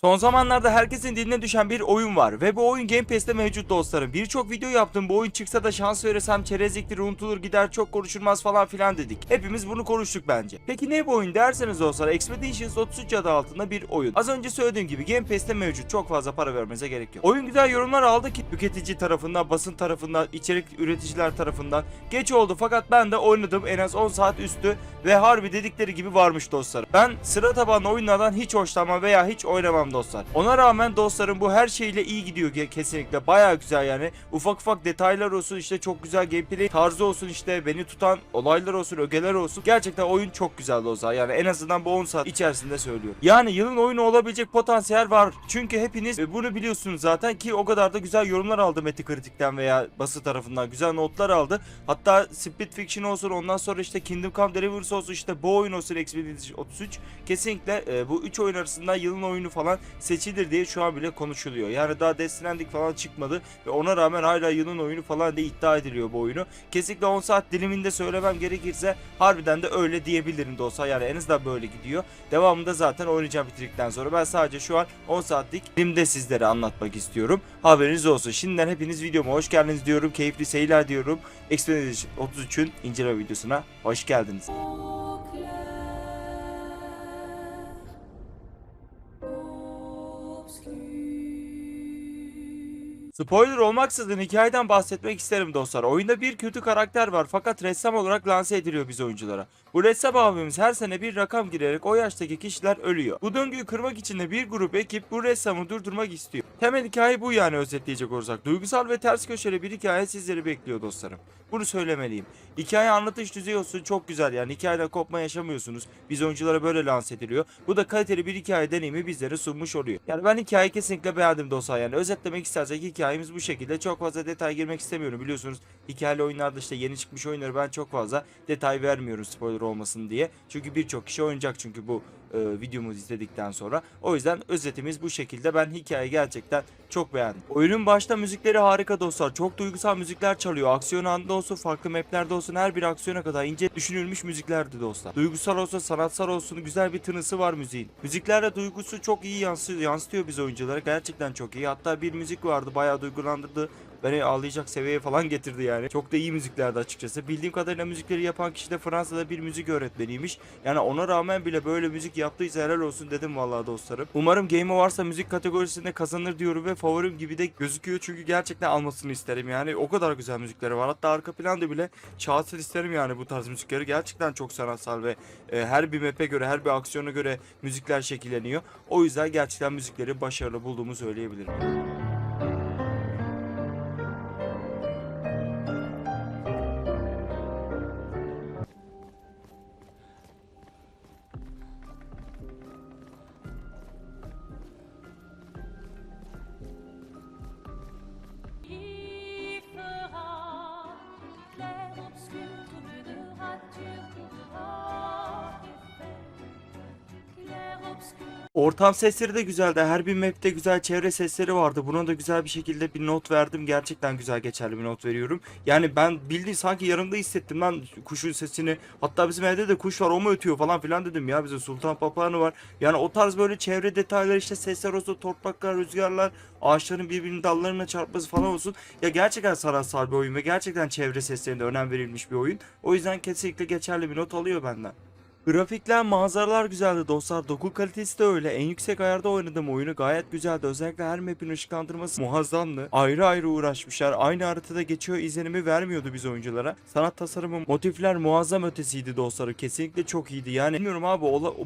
Son zamanlarda herkesin diline düşen bir oyun var ve bu oyun Game Pass'te mevcut dostlarım. Birçok video yaptım bu oyun çıksa da şans verirsem çerezliktir unutulur gider çok konuşulmaz falan filan dedik. Hepimiz bunu konuştuk bence. Peki ne bu oyun derseniz dostlar Expeditions 33 adı altında bir oyun. Az önce söylediğim gibi Game Pass'te mevcut çok fazla para vermenize gerek yok. Oyun güzel yorumlar aldı ki tüketici tarafından, basın tarafından, içerik üreticiler tarafından. Geç oldu fakat ben de oynadım en az 10 saat üstü ve harbi dedikleri gibi varmış dostlarım. Ben sıra tabanlı oyunlardan hiç hoşlanmam veya hiç oynamam dostlar. Ona rağmen dostlarım bu her şeyle iyi gidiyor kesinlikle. Baya güzel yani. Ufak ufak detaylar olsun işte çok güzel gameplay tarzı olsun işte beni tutan olaylar olsun ögeler olsun. Gerçekten oyun çok güzel dostlar. Yani en azından bu 10 saat içerisinde söylüyorum. Yani yılın oyunu olabilecek potansiyel var. Çünkü hepiniz e, bunu biliyorsunuz zaten ki o kadar da güzel yorumlar aldı Metacritic'ten veya bası tarafından güzel notlar aldı. Hatta Split Fiction olsun ondan sonra işte Kingdom Come Deliverance olsun işte bu oyun olsun Expedition 33 kesinlikle e, bu 3 oyun arasında yılın oyunu falan seçilir diye şu an bile konuşuluyor. Yani daha Death Stranding falan çıkmadı ve ona rağmen hala yılın oyunu falan diye iddia ediliyor bu oyunu. Kesinlikle 10 saat diliminde söylemem gerekirse harbiden de öyle diyebilirim de olsa yani en azından böyle gidiyor. Devamında zaten oynayacağım bitirdikten sonra ben sadece şu an 10 saatlik dilimde sizlere anlatmak istiyorum. Haberiniz olsun. Şimdiden hepiniz videoma hoş geldiniz diyorum. Keyifli seyirler diyorum. Expedition 33'ün inceleme videosuna hoş geldiniz. obscure. Spoiler olmaksızın hikayeden bahsetmek isterim dostlar. Oyunda bir kötü karakter var fakat ressam olarak lanse ediliyor biz oyunculara. Bu ressam abimiz her sene bir rakam girerek o yaştaki kişiler ölüyor. Bu döngüyü kırmak için de bir grup ekip bu ressamı durdurmak istiyor. Temel hikaye bu yani özetleyecek olursak. Duygusal ve ters köşeli bir hikaye sizleri bekliyor dostlarım. Bunu söylemeliyim. Hikaye anlatış düzeyi olsun çok güzel yani hikayeden kopma yaşamıyorsunuz. Biz oyunculara böyle lanse ediliyor. Bu da kaliteli bir hikaye deneyimi bizlere sunmuş oluyor. Yani ben hikayeyi kesinlikle beğendim dostlar yani özetlemek istersek hikayemiz bu şekilde. Çok fazla detay girmek istemiyorum biliyorsunuz. Hikayeli oyunlarda işte yeni çıkmış oyunları ben çok fazla detay vermiyorum spoiler olmasın diye. Çünkü birçok kişi oynayacak çünkü bu e, videomuzu izledikten sonra. O yüzden özetimiz bu şekilde. Ben hikayeyi gerçekten çok beğendim. Oyunun başta müzikleri harika dostlar. Çok duygusal müzikler çalıyor. Aksiyon anında olsun, farklı maplerde olsun her bir aksiyona kadar ince düşünülmüş müziklerdi dostlar. Duygusal olsun, sanatsal olsun güzel bir tınısı var müziğin. Müziklerle duygusu çok iyi yansıyor, yansıtıyor biz oyunculara. Gerçekten çok iyi. Hatta bir müzik vardı bayağı duygulandırdı. Beni ağlayacak seviyeye falan getirdi yani. Çok da iyi müziklerdi açıkçası. Bildiğim kadarıyla müzikleri yapan kişi de Fransa'da bir müzik öğretmeniymiş. Yani ona rağmen bile böyle müzik yaptıysa helal olsun dedim vallahi dostlarım. Umarım Game Awards'a müzik kategorisinde kazanır diyorum ve favorim gibi de gözüküyor çünkü gerçekten almasını isterim yani. O kadar güzel müzikleri var. Hatta arka planda bile çalsın isterim yani bu tarz müzikleri. Gerçekten çok sanatsal ve e, her bir map'e göre, her bir aksiyona göre müzikler şekilleniyor. O yüzden gerçekten müzikleri başarılı bulduğumu söyleyebilirim. Ortam sesleri de güzeldi. Her bir map'te güzel çevre sesleri vardı. Buna da güzel bir şekilde bir not verdim. Gerçekten güzel geçerli bir not veriyorum. Yani ben bildiğin sanki yanımda hissettim lan kuşun sesini. Hatta bizim evde de kuş var o mu ötüyor falan filan dedim ya. Bize sultan papağanı var. Yani o tarz böyle çevre detaylar işte sesler olsun, topraklar, rüzgarlar, ağaçların birbirinin dallarına çarpması falan olsun. Ya gerçekten sanatsal bir oyun ve gerçekten çevre seslerine önem verilmiş bir oyun. O yüzden kesinlikle geçerli bir not alıyor benden. Grafikler, manzaralar güzeldi dostlar. Doku kalitesi de öyle. En yüksek ayarda oynadım oyunu gayet güzeldi. Özellikle her map'in ışıklandırması muazzamdı. Ayrı ayrı uğraşmışlar. Aynı haritada geçiyor izlenimi vermiyordu biz oyunculara. Sanat tasarımı, motifler muazzam ötesiydi dostlarım. Kesinlikle çok iyiydi. Yani bilmiyorum abi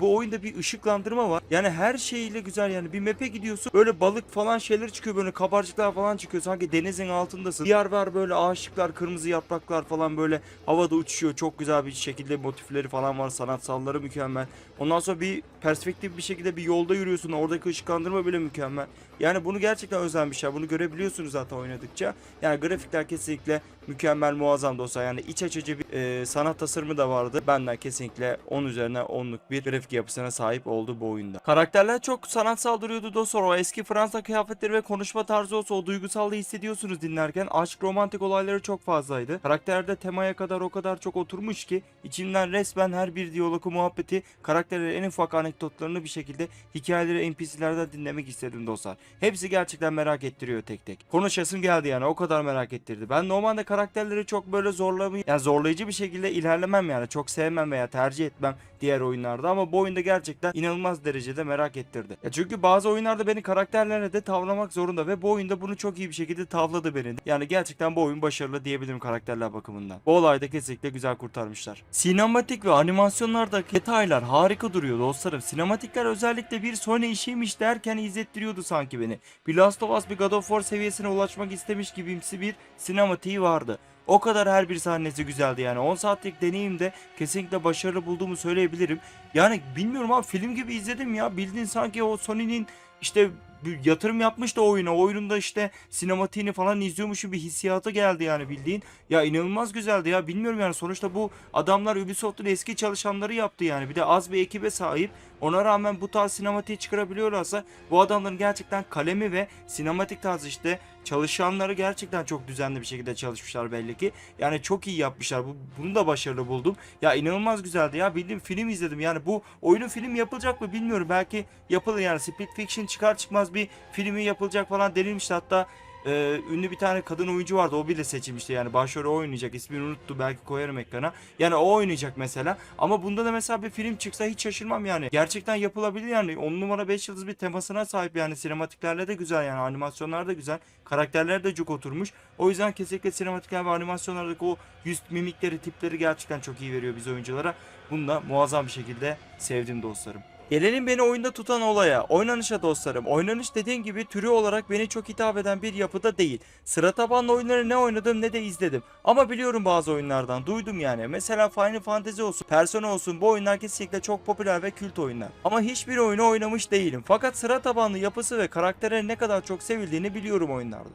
bu oyunda bir ışıklandırma var. Yani her şeyiyle güzel yani. Bir map'e gidiyorsun böyle balık falan şeyler çıkıyor böyle kabarcıklar falan çıkıyor. Sanki denizin altındasın. Bir yer var böyle ağaçlıklar, kırmızı yapraklar falan böyle havada uçuşuyor. Çok güzel bir şekilde motifleri falan var. Sanatsalları mükemmel. Ondan sonra bir perspektif bir şekilde bir yolda yürüyorsun. Oradaki ışıklandırma bile mükemmel. Yani bunu gerçekten özenmişler. Bunu görebiliyorsunuz zaten oynadıkça. Yani grafikler kesinlikle mükemmel muazzam dostlar. Yani iç açıcı bir e, sanat tasarımı da vardı. Benden kesinlikle 10 üzerine 10'luk bir grafik yapısına sahip oldu bu oyunda. Karakterler çok sanatsal duruyordu dostlar. O eski Fransa kıyafetleri ve konuşma tarzı olsa o duygusallığı hissediyorsunuz dinlerken. Aşk romantik olayları çok fazlaydı. Karakterde temaya kadar o kadar çok oturmuş ki içimden resmen her bir diyalogu muhabbeti karakterlerin en ufak anekdotlarını bir şekilde hikayeleri NPC'lerden dinlemek istedim dostlar. Hepsi gerçekten merak ettiriyor tek tek. Konuşasım geldi yani o kadar merak ettirdi. Ben normalde karakterleri çok böyle zorlamayı yani zorlayıcı bir şekilde ilerlemem yani. Çok sevmem veya tercih etmem diğer oyunlarda ama bu oyunda gerçekten inanılmaz derecede merak ettirdi. Ya çünkü bazı oyunlarda beni karakterlerle de tavlamak zorunda ve bu oyunda bunu çok iyi bir şekilde tavladı beni. Yani gerçekten bu oyun başarılı diyebilirim karakterler bakımından. Bu olayda kesinlikle güzel kurtarmışlar. Sinematik ve animasyonlardaki detaylar harika duruyor dostlarım. Sinematikler özellikle bir Sony işiymiş derken izlettiriyordu sanki beni. Bir Last of Us bir God of War seviyesine ulaşmak istemiş gibimsi bir sinematiği vardı. O kadar her bir sahnesi güzeldi yani. 10 saatlik deneyimde kesinlikle başarılı bulduğumu söyleyebilirim. Yani bilmiyorum ama film gibi izledim ya. Bildiğin sanki o Sony'nin işte bir yatırım yapmış da oyuna. Oyununda işte sinematiğini falan izliyormuşum bir hissiyatı geldi yani bildiğin. Ya inanılmaz güzeldi ya. Bilmiyorum yani sonuçta bu adamlar Ubisoft'un eski çalışanları yaptı yani. Bir de az bir ekibe sahip. Ona rağmen bu tarz sinematiği çıkarabiliyorlarsa bu adamların gerçekten kalemi ve sinematik tarzı işte çalışanları gerçekten çok düzenli bir şekilde çalışmışlar belli ki. Yani çok iyi yapmışlar. Bu, bunu da başarılı buldum. Ya inanılmaz güzeldi ya. Bildiğim film izledim. Yani bu oyunun film yapılacak mı bilmiyorum. Belki yapılır yani. Split Fiction çıkar çıkmaz bir filmi yapılacak falan denilmişti. Hatta e, ünlü bir tane kadın oyuncu vardı. O bile seçilmişti yani. Başrolü oynayacak. İsmini unuttu. Belki koyarım ekrana. Yani o oynayacak mesela. Ama bunda da mesela bir film çıksa hiç şaşırmam yani. Gerçekten yapılabilir yani. 10 numara 5 yıldız bir temasına sahip yani. Sinematiklerle de güzel yani. Animasyonlar da güzel. Karakterler de cuk oturmuş. O yüzden kesinlikle sinematikler ve animasyonlardaki o yüz mimikleri, tipleri gerçekten çok iyi veriyor biz oyunculara. Bunu da muazzam bir şekilde sevdim dostlarım. Gelelim beni oyunda tutan olaya, oynanışa dostlarım. Oynanış dediğim gibi türü olarak beni çok hitap eden bir yapıda değil. Sıra tabanlı oyunları ne oynadım ne de izledim. Ama biliyorum bazı oyunlardan, duydum yani. Mesela Final Fantasy olsun, Persona olsun bu oyunlar kesinlikle çok popüler ve kült oyunlar. Ama hiçbir oyunu oynamış değilim. Fakat sıra tabanlı yapısı ve karakterlerin ne kadar çok sevildiğini biliyorum oyunlarda.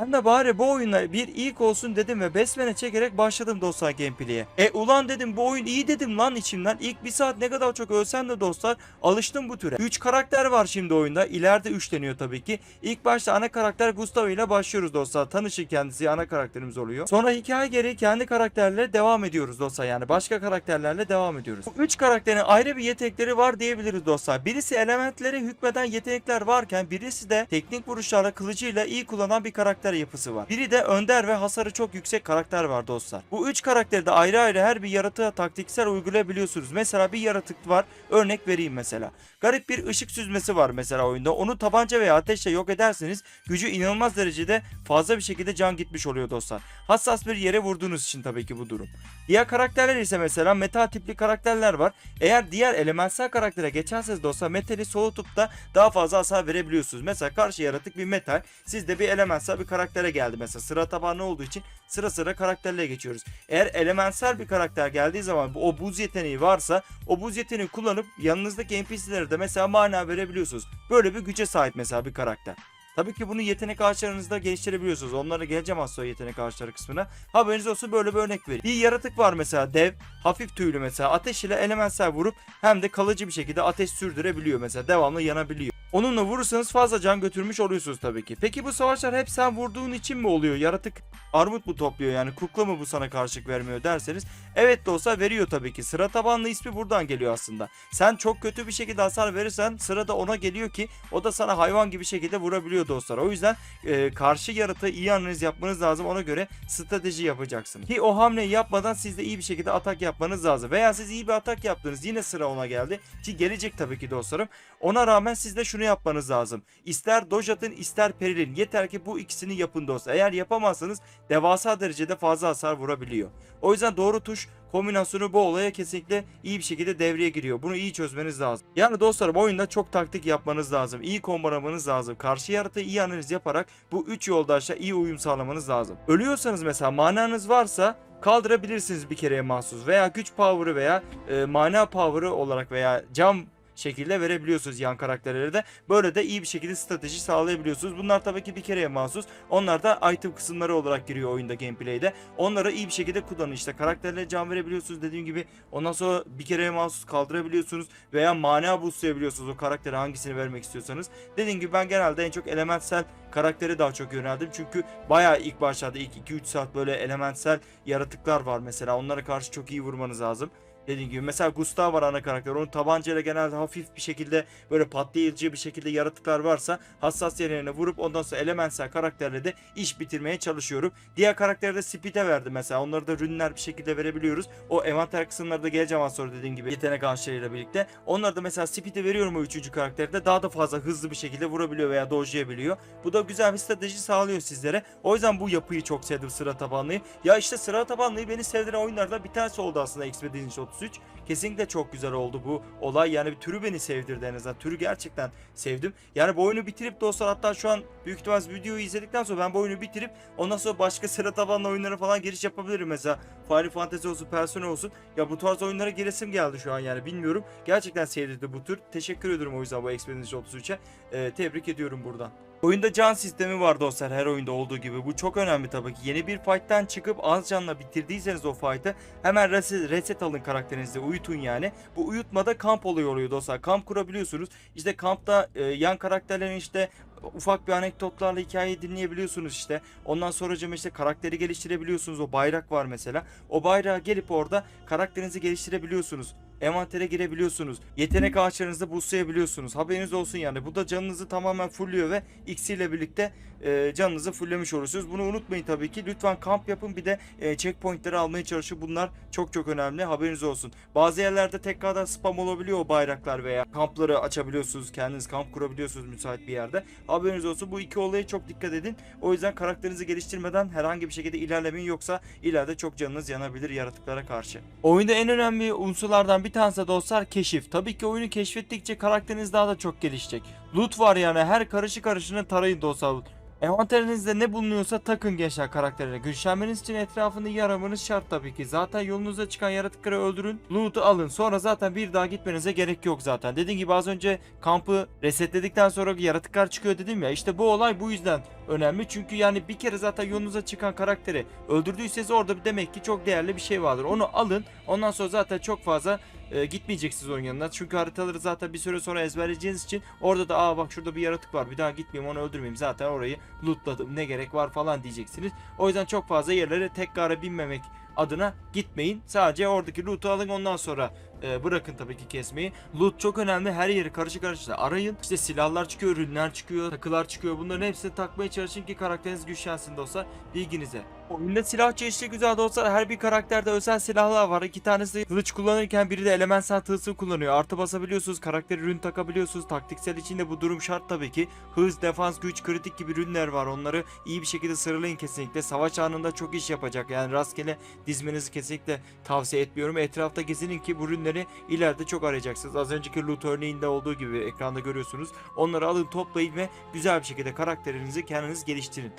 Ben de bari bu oyuna bir ilk olsun dedim ve besmele çekerek başladım dostlar gameplay'e. E ulan dedim bu oyun iyi dedim lan içimden. İlk bir saat ne kadar çok ölsem de dostlar alıştım bu türe. 3 karakter var şimdi oyunda. İleride 3 deniyor tabii ki. İlk başta ana karakter Gustavo ile başlıyoruz dostlar. Tanışın kendisi ana karakterimiz oluyor. Sonra hikaye gereği kendi karakterlerle devam ediyoruz dostlar. Yani başka karakterlerle devam ediyoruz. Bu 3 karakterin ayrı bir yetenekleri var diyebiliriz dostlar. Birisi elementlere hükmeden yetenekler varken birisi de teknik vuruşlarla kılıcıyla iyi kullanan bir karakter yapısı var. Biri de önder ve hasarı çok yüksek karakter var dostlar. Bu üç karakteri de ayrı ayrı her bir yaratığa taktiksel uygulayabiliyorsunuz. Mesela bir yaratık var. Örnek vereyim mesela. Garip bir ışık süzmesi var mesela oyunda. Onu tabanca veya ateşle yok ederseniz gücü inanılmaz derecede fazla bir şekilde can gitmiş oluyor dostlar. Hassas bir yere vurduğunuz için tabii ki bu durum. Diğer karakterler ise mesela metal tipli karakterler var. Eğer diğer elementsel karaktere geçerseniz dostlar metali soğutup da daha fazla hasar verebiliyorsunuz. Mesela karşı yaratık bir metal. Siz de bir elementsel bir karaktere geldi mesela. Sıra tabanlı olduğu için sıra sıra karakterlere geçiyoruz. Eğer elementsel bir karakter geldiği zaman o buz yeteneği varsa o buz yeteneği kullanıp yanınızdaki NPC'lere de mesela mana verebiliyorsunuz. Böyle bir güce sahip mesela bir karakter. Tabii ki bunu yetenek ağaçlarınızda geliştirebiliyorsunuz. Onlara geleceğim az sonra yetenek ağaçları kısmına. Haberiniz olsun böyle bir örnek vereyim. Bir yaratık var mesela dev. Hafif tüylü mesela. Ateş ile elementsel vurup hem de kalıcı bir şekilde ateş sürdürebiliyor mesela. Devamlı yanabiliyor. Onunla vurursanız fazla can götürmüş oluyorsunuz tabii ki. Peki bu savaşlar hep sen vurduğun için mi oluyor? Yaratık armut mu topluyor yani kukla mı bu sana karşılık vermiyor derseniz. Evet de olsa veriyor tabii ki. Sıra tabanlı ismi buradan geliyor aslında. Sen çok kötü bir şekilde hasar verirsen sırada ona geliyor ki o da sana hayvan gibi şekilde vurabiliyor dostlar. O yüzden e, karşı yaratığı iyi analiz yapmanız lazım. Ona göre strateji yapacaksınız. Ki o hamleyi yapmadan siz de iyi bir şekilde atak yapmanız lazım. Veya siz iyi bir atak yaptınız. Yine sıra ona geldi. Ki gelecek tabii ki dostlarım. Ona rağmen siz de şunu yapmanız lazım. İster Dojat'ın ister Peril'in. Yeter ki bu ikisini yapın dostlar. Eğer yapamazsanız devasa derecede fazla hasar vurabiliyor. O yüzden doğru tuş kombinasyonu bu olaya kesinlikle iyi bir şekilde devreye giriyor. Bunu iyi çözmeniz lazım. Yani dostlarım oyunda çok taktik yapmanız lazım. İyi kombinamanız lazım. Karşı yaratığı iyi analiz yaparak bu 3 yoldaşla iyi uyum sağlamanız lazım. Ölüyorsanız mesela mananız varsa kaldırabilirsiniz bir kereye mahsus veya güç power'ı veya e, mana power'ı olarak veya cam şekilde verebiliyorsunuz yan karakterlere de. Böyle de iyi bir şekilde strateji sağlayabiliyorsunuz. Bunlar tabii ki bir kereye mahsus. Onlar da item kısımları olarak giriyor oyunda gameplay'de. Onları iyi bir şekilde kullanın. İşte karakterlere can verebiliyorsunuz dediğim gibi. Ondan sonra bir kereye mahsus kaldırabiliyorsunuz veya mana boostlayabiliyorsunuz o karaktere hangisini vermek istiyorsanız. Dediğim gibi ben genelde en çok elementsel karaktere daha çok yöneldim. Çünkü bayağı ilk başlarda ilk 2-3 saat böyle elementsel yaratıklar var mesela. Onlara karşı çok iyi vurmanız lazım. Dediğim gibi mesela Gustav var ana karakter. Onun tabancayla genelde hafif bir şekilde böyle patlayıcı bir şekilde yaratıklar varsa hassas yerlerine vurup ondan sonra elementsel karakterle de iş bitirmeye çalışıyorum. Diğer karaktere de speed'e verdim mesela. Onları da rünler bir şekilde verebiliyoruz. O envanter kısımları da geleceğim az sonra dediğim gibi yetenek ağaçlarıyla birlikte. Onları da mesela speed'e veriyorum o üçüncü karakterde. Daha da fazla hızlı bir şekilde vurabiliyor veya dojlayabiliyor. Bu da güzel bir strateji sağlıyor sizlere. O yüzden bu yapıyı çok sevdim sıra tabanlıyı. Ya işte sıra tabanlıyı beni sevdiren oyunlardan bir tanesi oldu aslında Expedition 33. Kesinlikle çok güzel oldu bu olay. Yani bir türü beni sevdirdi en azından. Türü gerçekten sevdim. Yani bu oyunu bitirip dostlar hatta şu an büyük ihtimalle videoyu izledikten sonra ben bu oyunu bitirip ondan sonra başka sıra tabanlı oyunlara falan giriş yapabilirim. Mesela Final Fantasy olsun, Persona olsun. Ya bu tarz oyunlara giresim geldi şu an yani bilmiyorum. Gerçekten sevdirdi bu tür. Teşekkür ediyorum o yüzden bu Expedition 33'e. Ee, tebrik ediyorum buradan. Oyunda can sistemi var dostlar her oyunda olduğu gibi. Bu çok önemli tabii ki. Yeni bir fight'tan çıkıp az canla bitirdiyseniz o fight'ı hemen reset, reset alın karakterinizi uyutun yani. Bu uyutmada kamp oluyor oluyor dostlar. Kamp kurabiliyorsunuz. İşte kampta e, yan karakterlerin işte ufak bir anekdotlarla hikayeyi dinleyebiliyorsunuz işte. Ondan sonra işte karakteri geliştirebiliyorsunuz. O bayrak var mesela. O bayrağa gelip orada karakterinizi geliştirebiliyorsunuz. Envantere girebiliyorsunuz. Yetenek ağaçlarınızı boostlayabiliyorsunuz. Haberiniz olsun yani. Bu da canınızı tamamen fullüyor ve ile birlikte e, canınızı fulllemiş olursunuz. Bunu unutmayın tabii ki. Lütfen kamp yapın bir de e, checkpointleri almaya çalışın. Bunlar çok çok önemli. Haberiniz olsun. Bazı yerlerde tekrardan spam olabiliyor o bayraklar veya kampları açabiliyorsunuz. Kendiniz kamp kurabiliyorsunuz müsait bir yerde. Haberiniz olsun. Bu iki olaya çok dikkat edin. O yüzden karakterinizi geliştirmeden herhangi bir şekilde ilerlemeyin yoksa ileride çok canınız yanabilir yaratıklara karşı. Oyunda en önemli unsurlardan bir tanesi de dostlar keşif. Tabii ki oyunu keşfettikçe karakteriniz daha da çok gelişecek. Loot var yani her karışı karışını tarayın dostlar. Envanterinizde ne bulunuyorsa takın gençler karakterine. Güçlenmeniz için etrafını yaramanız şart tabii ki. Zaten yolunuza çıkan yaratıkları öldürün. Loot'u alın. Sonra zaten bir daha gitmenize gerek yok zaten. Dediğim gibi az önce kampı resetledikten sonra yaratıklar çıkıyor dedim ya. İşte bu olay bu yüzden önemli. Çünkü yani bir kere zaten yolunuza çıkan karakteri öldürdüyseniz orada demek ki çok değerli bir şey vardır. Onu alın. Ondan sonra zaten çok fazla e, gitmeyeceksiniz onun yanına. Çünkü haritaları zaten bir süre sonra ezberleyeceğiniz için orada da aa bak şurada bir yaratık var. Bir daha gitmeyeyim onu öldürmeyeyim. Zaten orayı lootladım. Ne gerek var falan diyeceksiniz. O yüzden çok fazla yerlere tekrara binmemek adına gitmeyin. Sadece oradaki loot'u alın ondan sonra e, bırakın tabii ki kesmeyi. Loot çok önemli. Her yeri karışık karışık arayın. İşte silahlar çıkıyor, ürünler çıkıyor, takılar çıkıyor. Bunların hepsini takmaya çalışın ki karakteriniz güçlensin dostlar. Bilginize. Oyunda silah çeşitli güzel dostlar. Her bir karakterde özel silahlar var. İki tanesi kılıç kullanırken biri de elementsel tılsım kullanıyor. Artı basabiliyorsunuz. Karakter ürün takabiliyorsunuz. Taktiksel için de bu durum şart tabii ki. Hız, defans, güç, kritik gibi ürünler var. Onları iyi bir şekilde sıralayın kesinlikle. Savaş anında çok iş yapacak. Yani rastgele dizmenizi kesinlikle tavsiye etmiyorum. Etrafta gezinin ki bu ürünleri ileride çok arayacaksınız. Az önceki loot örneğinde olduğu gibi ekranda görüyorsunuz. Onları alın toplayın ve güzel bir şekilde karakterinizi kendiniz geliştirin.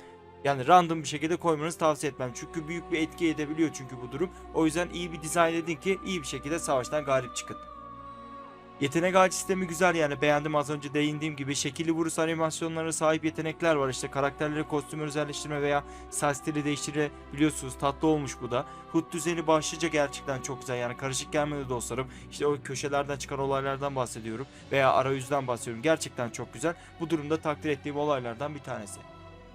Yani random bir şekilde koymanızı tavsiye etmem. Çünkü büyük bir etki edebiliyor çünkü bu durum. O yüzden iyi bir dizayn edin ki iyi bir şekilde savaştan galip çıkın. Yetenek ağacı sistemi güzel yani beğendim az önce değindiğim gibi. Şekilli vuruş animasyonlarına sahip yetenekler var. İşte karakterleri kostüm özelleştirme veya saç stili değiştirebiliyorsunuz. Tatlı olmuş bu da. HUD düzeni başlıca gerçekten çok güzel. Yani karışık gelmedi dostlarım. İşte o köşelerden çıkan olaylardan bahsediyorum veya arayüzden bahsediyorum. Gerçekten çok güzel. Bu durumda takdir ettiğim olaylardan bir tanesi.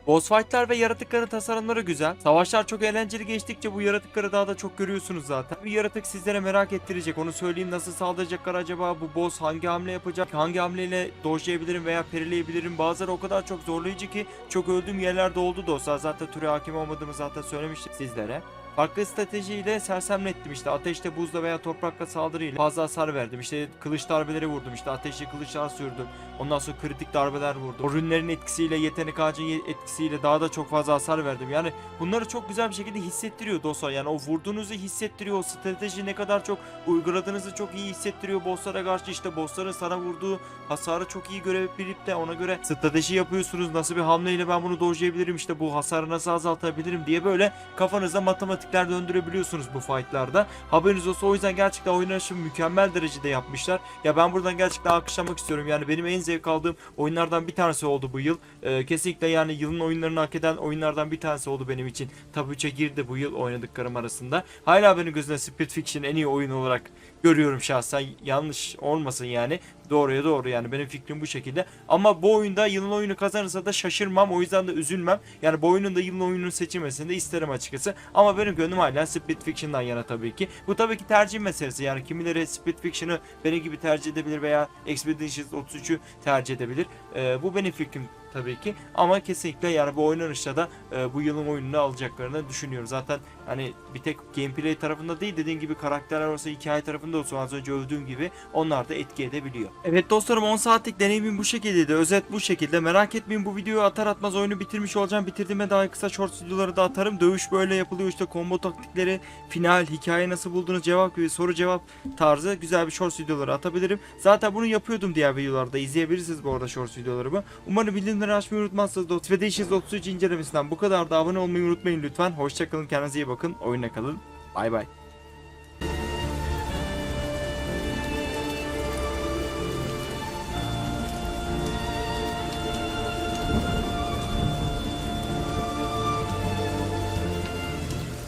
Boss fight'lar ve yaratıkların tasarımları güzel. Savaşlar çok eğlenceli geçtikçe bu yaratıkları daha da çok görüyorsunuz zaten. Bir yaratık sizlere merak ettirecek. Onu söyleyeyim nasıl saldıracaklar acaba? Bu boss hangi hamle yapacak? Hangi hamleyle dojlayabilirim veya perileyebilirim? Bazıları o kadar çok zorlayıcı ki çok öldüğüm yerlerde oldu dostlar. Zaten türe hakim olmadığımı zaten söylemiştim sizlere. Farklı stratejiyle sersemlettim işte. Ateşte buzla veya toprakla saldırıyla fazla hasar verdim. İşte kılıç darbeleri vurdum işte. Ateşli kılıçlar sürdüm. Ondan sonra kritik darbeler vurdum. O rünlerin etkisiyle yetenek ağacın ye- etkisiyle daha da çok fazla hasar verdim. Yani bunları çok güzel bir şekilde hissettiriyor dostlar. Yani o vurduğunuzu hissettiriyor. O strateji ne kadar çok uyguladığınızı çok iyi hissettiriyor bosslara karşı. İşte bossların sana vurduğu hasarı çok iyi görebilip de ona göre strateji yapıyorsunuz. Nasıl bir hamleyle ben bunu dojlayabilirim işte bu hasarı nasıl azaltabilirim diye böyle kafanızda matematik değişiklikler döndürebiliyorsunuz bu fightlarda. Haberiniz olsun o yüzden gerçekten oynanışı mükemmel derecede yapmışlar. Ya ben buradan gerçekten alkışlamak istiyorum. Yani benim en zevk aldığım oyunlardan bir tanesi oldu bu yıl. Ee, kesinlikle yani yılın oyunlarını hak eden oyunlardan bir tanesi oldu benim için. Top 3'e girdi bu yıl oynadıklarım arasında. Hala benim gözümde Split Fiction en iyi oyun olarak görüyorum şahsen. Yanlış olmasın yani. Doğruya doğru yani benim fikrim bu şekilde. Ama bu oyunda yılın oyunu kazanırsa da şaşırmam. O yüzden de üzülmem. Yani bu oyunun da yılın oyunun seçilmesini de isterim açıkçası. Ama benim gönlüm hala Split Fiction'dan yana tabii ki. Bu tabii ki tercih meselesi. Yani kimileri Split Fiction'ı benim gibi tercih edebilir veya Expeditions 33'ü tercih edebilir. Ee, bu benim fikrim tabii ki. Ama kesinlikle yani bu oynanışta da e, bu yılın oyununu alacaklarını düşünüyorum. Zaten hani bir tek gameplay tarafında değil dediğim gibi karakterler olsa hikaye tarafında olsa az önce övdüğüm gibi onlar da etki edebiliyor. Evet dostlarım 10 saatlik deneyimim bu şekildeydi. Özet bu şekilde. Merak etmeyin bu videoyu atar atmaz oyunu bitirmiş olacağım. Bitirdiğime dair kısa short videoları da atarım. Dövüş böyle yapılıyor işte combo taktikleri, final, hikaye nasıl buldunuz cevap gibi soru cevap tarzı güzel bir short videoları atabilirim. Zaten bunu yapıyordum diğer videolarda. izleyebilirsiniz bu arada short videolarımı. Umarım bildirimleri açmayı unutmazsınız. Expeditions 33 incelemesinden bu kadar da abone olmayı unutmayın lütfen. Hoşçakalın kendinize iyi bakın. Oyuna kalın. Bay bay.